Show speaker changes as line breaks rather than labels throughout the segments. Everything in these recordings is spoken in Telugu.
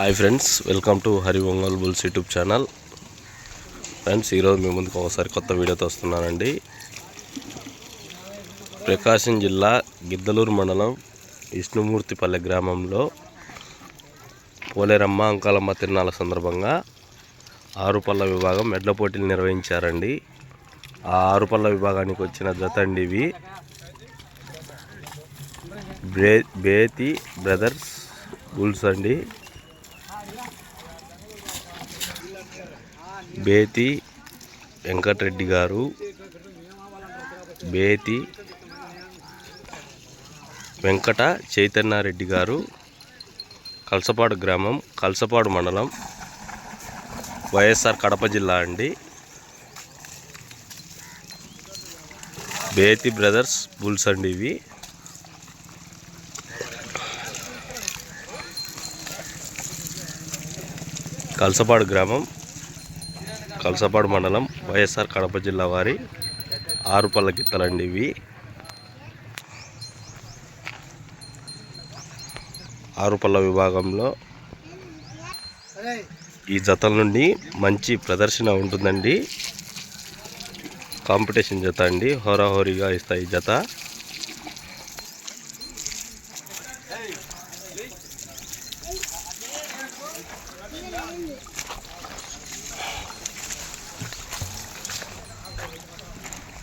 Hi friends welcome to Hari Ongole bulls YouTube channel friends ఈరోజు మీ ముందుకు ఒకసారి కొత్త వీడియోతో వస్తున్నానండి. ప్రకాశం జిల్లా గిద్దలూరు మండలం విష్ణుమూర్తిపల్లె గ్రామంలో పోలేరమ్మ అంకాలమ్మ తిరునాళ్ళ సందర్భంగా ఆరుపల్ల విభాగం ఎడ్ల పోటీలు నిర్వహించారండి. ఆ ఆరుపల్ల విభాగానికి వచ్చిన జతండి ఇవి. బ్రే బేతి బ్రదర్స్ బుల్స్ అండి. బేతి వెంకటరెడ్డి గారు బేతి వెంకట చైతన్యారెడ్డి గారు కలసపాడు గ్రామం కలసపాడు మండలం వైఎస్ఆర్ కడప జిల్లా అండి. బేతి బ్రదర్స్ బుల్స్ అండి ఇవి. కలసపాడు గ్రామం కలసపాడు మండలం వైఎస్ఆర్ కడప జిల్లా వారి ఆరుపల్ల గిత్తలండి ఇవి. ఆరుపల్ల విభాగంలో ఈ జతల నుండి మంచి ప్రదర్శన ఉంటుందండి. కాంపిటీషన్ జత అండి హోరాహోరీగా ఇస్తాయి ఈ జత.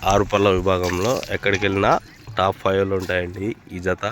ఆరు పళ్ళ విభాగంలో ఎక్కడికి వెళ్ళినా టాప్ ఫైవ్లో ఉంటాయండి ఈ జత.